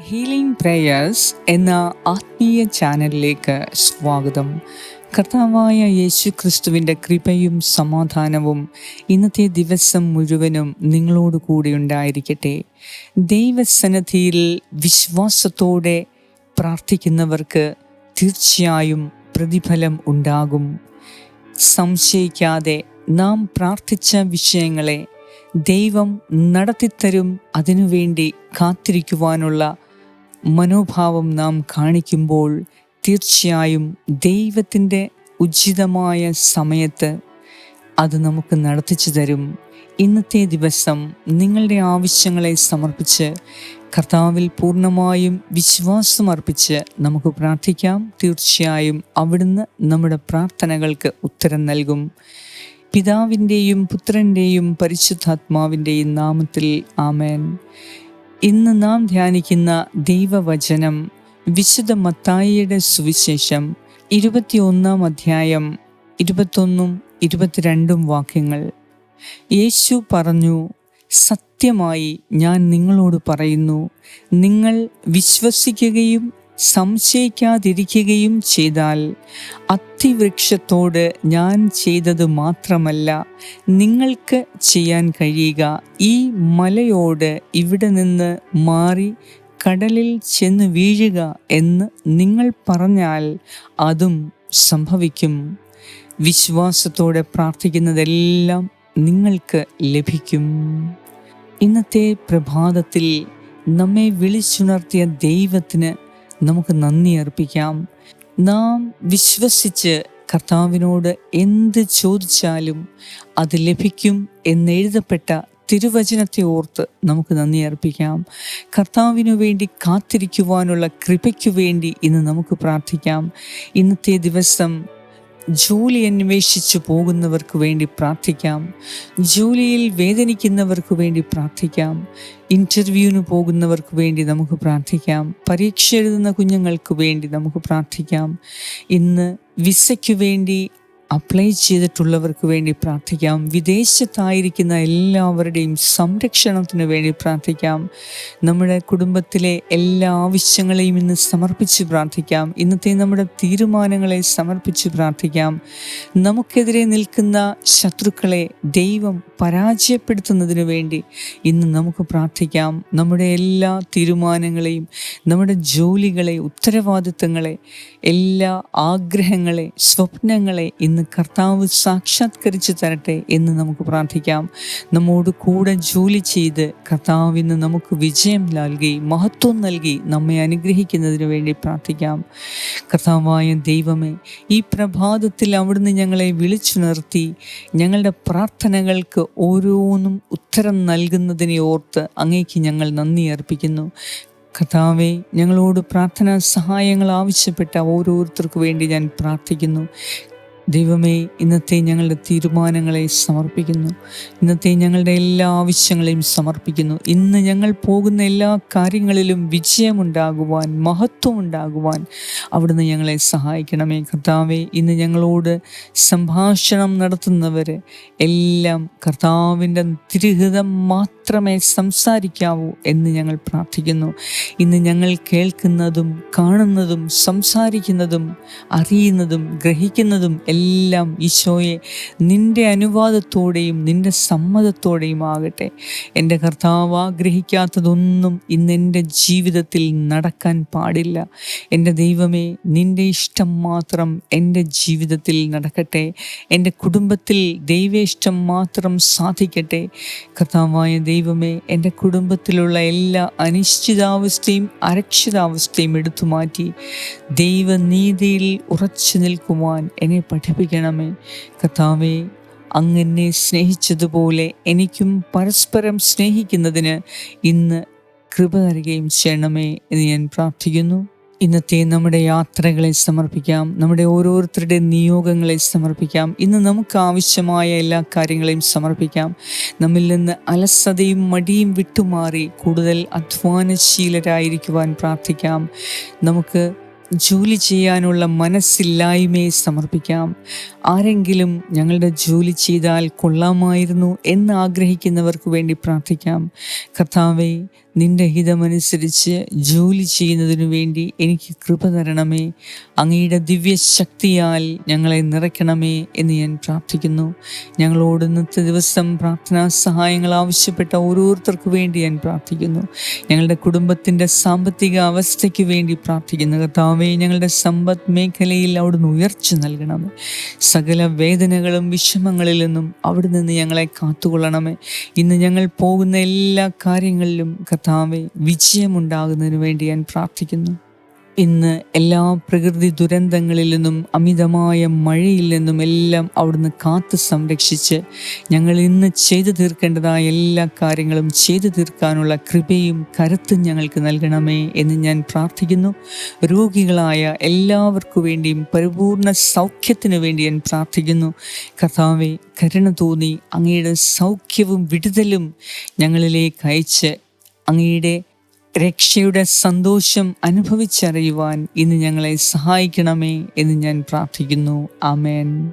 Healing prayers എന്ന ആത്മീയ ചാനലിലേക്ക് സ്വാഗതം. കർത്താവായ യേശു ക്രിസ്തുവിന്റെ കൃപയും സമാധാനവും ഇന്നത്തെ ദിവസം മുഴുവനും നിങ്ങളോട് കൂടി ഉണ്ടായിരിക്കട്ടെ. ദൈവസന്നിധിയിൽ വിശ്വാസത്തോടെ പ്രാർത്ഥിക്കുന്നവർക്ക് തീർച്ചയായും പ്രതിഫലം ഉണ്ടാകും. സംശയിക്കാതെ നാം പ്രാർത്ഥിച്ച വിഷയങ്ങളെ ദൈവം നടത്തിത്തരും. അതിനുവേണ്ടി കാത്തിരിക്കുവാനുള്ള മനോഭാവം നാം കാണിക്കുമ്പോൾ തീർച്ചയായും ദൈവത്തിന്റെ ഉചിതമായ സമയത്ത് അത് നമുക്ക് നടത്തിച്ചു തരും. ഇന്നത്തെ ദിവസം നിങ്ങളുടെ ആവശ്യങ്ങളെ സമർപ്പിച്ച് കർത്താവിൽ പൂർണമായും വിശ്വാസം അർപ്പിച്ച് നമുക്ക് പ്രാർത്ഥിക്കാം. തീർച്ചയായും അവിടുന്ന് നമ്മുടെ പ്രാർത്ഥനകൾക്ക് ഉത്തരം നൽകും. പിതാവിന്റെയും പുത്രന്റെയും പരിശുദ്ധാത്മാവിന്റെയും നാമത്തിൽ ആമേൻ. ഇന്ന് നാം ധ്യാനിക്കുന്ന ദൈവവചനം വിശുദ്ധ മത്തായിയുടെ സുവിശേഷം ഇരുപത്തിയൊന്നാം അധ്യായം ഇരുപത്തൊന്നും ഇരുപത്തിരണ്ടും വാക്യങ്ങൾ. യേശു പറഞ്ഞു സത്യമായി ഞാൻ നിങ്ങളോട് പറയുന്നു നിങ്ങൾ വിശ്വസിക്കുകയും സംശയിക്കാതിരിക്കുകയും ചെയ്താൽ അത്തിവൃക്ഷത്തോട് ഞാൻ ചെയ്തത് മാത്രമല്ല നിങ്ങൾക്ക് ചെയ്യാൻ കഴിയുക. ഈ മലയോട് ഇവിടെ നിന്ന് മാറി കടലിൽ ചെന്ന് വീഴുക എന്ന് നിങ്ങൾ പറഞ്ഞാൽ അതും സംഭവിക്കും. വിശ്വാസത്തോടെ പ്രാർത്ഥിക്കുന്നതെല്ലാം നിങ്ങൾക്ക് ലഭിക്കും. ഇന്നത്തെ പ്രഭാതത്തിൽ നമ്മെ വിളിച്ചുണർത്തിയ ദൈവത്തിന് നമുക്ക് നന്ദി അർപ്പിക്കാം. നാം വിശ്വസിച്ച് കർത്താവിനോട് എന്ത് ചോദിച്ചാലും അത് ലഭിക്കും എന്നെഴുതപ്പെട്ട തിരുവചനത്തെ ഓർത്ത് നമുക്ക് നന്ദി അർപ്പിക്കാം. കർത്താവിനു വേണ്ടി കാത്തിരിക്കുവാനുള്ള കൃപയ്ക്കു വേണ്ടി ഇന്ന് നമുക്ക് പ്രാർത്ഥിക്കാം. ഇന്നത്തെ ദിവസം ജോലി അന്വേഷിച്ചു പോകുന്നവർക്ക് വേണ്ടി പ്രാർത്ഥിക്കാം. ജോലിയിൽ വേദനിക്കുന്നവർക്ക് വേണ്ടി പ്രാർത്ഥിക്കാം. ഇന്റർവ്യൂവിന് പോകുന്നവർക്ക് വേണ്ടി നമുക്ക് പ്രാർത്ഥിക്കാം. പരീക്ഷ എഴുതുന്ന കുഞ്ഞുങ്ങൾക്ക് വേണ്ടി നമുക്ക് പ്രാർത്ഥിക്കാം. ഇന്ന് വിസയ്ക്ക് വേണ്ടി അപ്ലൈ ചെയ്തിട്ടുള്ളവർക്ക് വേണ്ടി പ്രാർത്ഥിക്കാം. വിദേശത്തായിരിക്കുന്ന എല്ലാവരുടെയും സംരക്ഷണത്തിന് വേണ്ടി പ്രാർത്ഥിക്കാം. നമ്മുടെ കുടുംബത്തിലെ എല്ലാ ആവശ്യങ്ങളെയും ഇന്ന് സമർപ്പിച്ച് പ്രാർത്ഥിക്കാം. ഇന്നത്തെ നമ്മുടെ തീരുമാനങ്ങളെ സമർപ്പിച്ച് പ്രാർത്ഥിക്കാം. നമുക്കെതിരെ നിൽക്കുന്ന ശത്രുക്കളെ ദൈവം പരാജയപ്പെടുത്തുന്നതിന് വേണ്ടി ഇന്ന് നമുക്ക് പ്രാർത്ഥിക്കാം. നമ്മുടെ എല്ലാ തീരുമാനങ്ങളെയും നമ്മുടെ ജോലികളെ ഉത്തരവാദിത്തങ്ങളെ എല്ലാ ആഗ്രഹങ്ങളെ സ്വപ്നങ്ങളെ ഇന്ന് കർത്താവ് സാക്ഷാത്കരിച്ചു തരട്ടെ എന്ന് നമുക്ക് പ്രാർത്ഥിക്കാം. നമ്മോട് കൂടെ ജോലി ചെയ്ത് കർത്താവിന് നമുക്ക് വിജയം നൽകി മഹത്വം നൽകി നമ്മെ അനുഗ്രഹിക്കുന്നതിന് വേണ്ടി പ്രാർത്ഥിക്കാം. കർത്താവായ ദൈവമേ ഈ പ്രഭാതത്തിൽ അവിടുന്ന് ഞങ്ങളെ വിളിച്ചു നിർത്തി ഞങ്ങളുടെ പ്രാർത്ഥനകൾക്ക് ഓരോന്നും ഉത്തരം നൽകുന്നതിനെ ഓർത്ത് അങ്ങേക്ക് ഞങ്ങൾ നന്ദി അർപ്പിക്കുന്നു. കർത്താവെ ഞങ്ങളോട് പ്രാർത്ഥനാ സഹായങ്ങൾ ആവശ്യപ്പെട്ട ഓരോരുത്തർക്ക് വേണ്ടി ഞാൻ പ്രാർത്ഥിക്കുന്നു. ദൈവമേ ഇന്നത്തെ ഞങ്ങളുടെ തീരുമാനങ്ങളെ സമർപ്പിക്കുന്നു. ഇന്നത്തെ ഞങ്ങളുടെ എല്ലാ ആവശ്യങ്ങളെയും സമർപ്പിക്കുന്നു. ഇന്ന് ഞങ്ങൾ പോകുന്ന എല്ലാ കാര്യങ്ങളിലും വിജയമുണ്ടാകുവാൻ മഹത്വം ഉണ്ടാകുവാൻ അവിടുന്ന് ഞങ്ങളെ സഹായിക്കണമേ കർത്താവെ. ഇന്ന് ഞങ്ങളോട് സംഭാഷണം നടത്തുന്നവർ എല്ലാം കർത്താവിന്റെ തിരുഹിതം മാത്രമേ സംസാരിക്കാവൂ എന്ന് ഞങ്ങൾ പ്രാർത്ഥിക്കുന്നു. ഇന്ന് ഞങ്ങൾ കേൾക്കുന്നതും കാണുന്നതും സംസാരിക്കുന്നതും അറിയുന്നതും ഗ്രഹിക്കുന്നതും എല്ലാം ഈശോയെ നിന്റെ അനുവാദത്തോടെയും നിന്റെ സമ്മതത്തോടെയും ആകട്ടെ എന്റെ കർത്താവ് ആഗ്രഹിക്കാത്തതൊന്നും ഇന്ന് എന്റെ ജീവിതത്തിൽ നടക്കാൻ പാടില്ല. എന്റെ ദൈവമേ നിന്റെ ഇഷ്ടം മാത്രം എന്റെ ജീവിതത്തിൽ നടക്കട്ടെ. എന്റെ കുടുംബത്തിൽ ദൈവേഷ്ടം മാത്രം സാധിക്കട്ടെ. കർത്താവായ ദൈവമേ എന്റെ കുടുംബത്തിലുള്ള എല്ലാ അനിശ്ചിതാവസ്ഥയും അരക്ഷിതാവസ്ഥയും എടുത്തു മാറ്റി ദൈവനീതിയിൽ ഉറച്ചു നിൽക്കുവാൻ എന്നെ പഠിപ്പിക്കണമേ. കഥാവേ അങ്ങനെ സ്നേഹിച്ചതുപോലെ എനിക്കും പരസ്പരം സ്നേഹിക്കുന്നതിന് ഇന്ന് കൃപ തരികയും ചെയ്യണമേ എന്ന് ഞാൻ പ്രാർത്ഥിക്കുന്നു. ഇന്നത്തെ നമ്മുടെ യാത്രകളെ സമർപ്പിക്കാം. നമ്മുടെ ഓരോരുത്തരുടെ നിയോഗങ്ങളെ സമർപ്പിക്കാം. ഇന്ന് നമുക്ക് ആവശ്യമായ എല്ലാ കാര്യങ്ങളെയും സമർപ്പിക്കാം. നമ്മിൽ നിന്ന് അലസതയും മടിയും വിട്ടുമാറി കൂടുതൽ അധ്വാനശീലരായിരിക്കുവാൻ പ്രാർത്ഥിക്കാം. നമുക്ക് ജോലി ചെയ്യാനുള്ള മനസ്സില്ലായ്മയെ സമർപ്പിക്കാം. ആരെങ്കിലും ഞങ്ങളുടെ ജോലി ചെയ്താൽ കൊള്ളാമായിരുന്നു എന്ന് ആഗ്രഹിക്കുന്നവർക്ക് വേണ്ടി പ്രാർത്ഥിക്കാം. കർത്താവെ നിന്റെ ഹിതമനുസരിച്ച് ജോലി ചെയ്യുന്നതിനു വേണ്ടി എനിക്ക് കൃപ തരണമേ. അങ്ങയുടെ ദിവ്യശക്തിയാൽ ഞങ്ങളെ നിറയ്ക്കണമേ എന്ന് ഞാൻ പ്രാർത്ഥിക്കുന്നു. ഞങ്ങളോട് ഇന്നത്തെ ദിവസം പ്രാർത്ഥനാ സഹായങ്ങൾ ആവശ്യപ്പെട്ട ഓരോരുത്തർക്കു വേണ്ടി ഞാൻ പ്രാർത്ഥിക്കുന്നു. ഞങ്ങളുടെ കുടുംബത്തിന്റെ സാമ്പത്തിക അവസ്ഥയ്ക്ക് വേണ്ടി പ്രാർത്ഥിക്കുന്നു. കർത്താവേ ഞങ്ങളുടെ സമ്പദ് മേഖലയിൽ അവിടുന്ന് ഉയർച്ച നൽകണമേ. സകല വേദനകളും വിഷമങ്ങളിൽ നിന്നും അവിടെ നിന്ന് ഞങ്ങളെ കാത്തുകൊള്ളണമേ. ഇന്ന് ഞങ്ങൾ പോകുന്ന എല്ലാ കാര്യങ്ങളിലും കർത്താവെ വിജയമുണ്ടാകുന്നതിന് വേണ്ടി ഞാൻ പ്രാർത്ഥിക്കുന്നു. ഇന്ന് എല്ലാ പ്രകൃതി ദുരന്തങ്ങളിൽ നിന്നും അമിതമായ മഴയിൽ നിന്നും എല്ലാം അവിടുന്ന് കാത്തു സംരക്ഷിച്ച് ഞങ്ങൾ ഇന്ന് ചെയ്തു തീർക്കേണ്ടതായ എല്ലാ കാര്യങ്ങളും ചെയ്തു തീർക്കാനുള്ള കൃപയും കരുത്തും ഞങ്ങൾക്ക് നൽകണമേ എന്ന് ഞാൻ പ്രാർത്ഥിക്കുന്നു. രോഗികളായ എല്ലാവർക്കു വേണ്ടിയും പരിപൂർണ സൗഖ്യത്തിനു വേണ്ടി ഞാൻ പ്രാർത്ഥിക്കുന്നു. കഥാവെ കരുണ തോന്നി അങ്ങയുടെ സൗഖ്യവും വിടുതലും ഞങ്ങളിലേക്ക് അയച്ച് അങ്ങയുടെ രക്ഷയുടെ സന്തോഷം അനുഭവിച്ചറിയുവാൻ ഇന്ന് ഞങ്ങളെ സഹായിക്കണമേ എന്ന് ഞാൻ പ്രാർത്ഥിക്കുന്നു. ആമേൻ.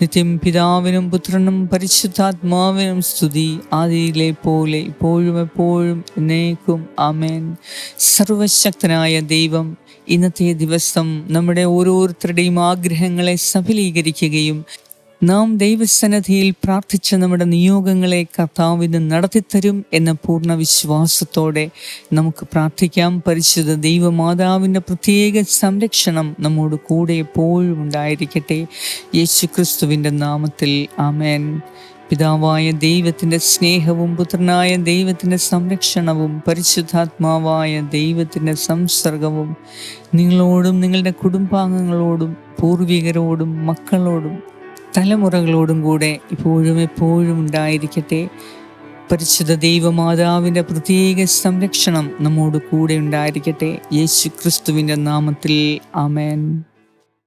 നിത്യം പിതാവിനും പുത്രനും പരിശുദ്ധാത്മാവിനും സ്തുതി. ആദിയിലെ പോലെ ഇപ്പോഴും എപ്പോഴും എന്നേക്കും ആമേൻ. സർവശക്തനായ ദൈവം ഇന്നത്തെ ദിവസം നമ്മുടെ ഓരോരുത്തരുടെയും ആഗ്രഹങ്ങളെ സഫലീകരിക്കുകയും നാം ദൈവസന്നദ്ധിയിൽ പ്രാർത്ഥിച്ച നമ്മുടെ നിയോഗങ്ങളെ കർത്താവിന് നടത്തിത്തരും എന്ന പൂർണ വിശ്വാസത്തോടെ നമുക്ക് പ്രാർത്ഥിക്കാം. പരിശുദ്ധ ദൈവമാതാവിന്റെ പ്രത്യേക സംരക്ഷണം നമ്മോട് കൂടെ എപ്പോഴും ഉണ്ടായിരിക്കട്ടെ. യേശു ക്രിസ്തുവിന്റെ നാമത്തിൽ ആമേൻ. പിതാവായ ദൈവത്തിന്റെ സ്നേഹവും പുത്രനായ ദൈവത്തിന്റെ സംരക്ഷണവും പരിശുദ്ധാത്മാവായ ദൈവത്തിന്റെ സംസർഗവും നിങ്ങളോടും നിങ്ങളുടെ കുടുംബാംഗങ്ങളോടും പൂർവികരോടും മക്കളോടും തലമുറകളോടും കൂടെ ഇപ്പോഴും എപ്പോഴും ഉണ്ടായിരിക്കട്ടെ. പരിശുദ്ധ ദൈവമാതാവിന്റെ പ്രത്യേക സംരക്ഷണം നമ്മോട് കൂടെ ഉണ്ടായിരിക്കട്ടെ. യേശു ക്രിസ്തുവിന്റെ നാമത്തിൽ. ആമേൻ.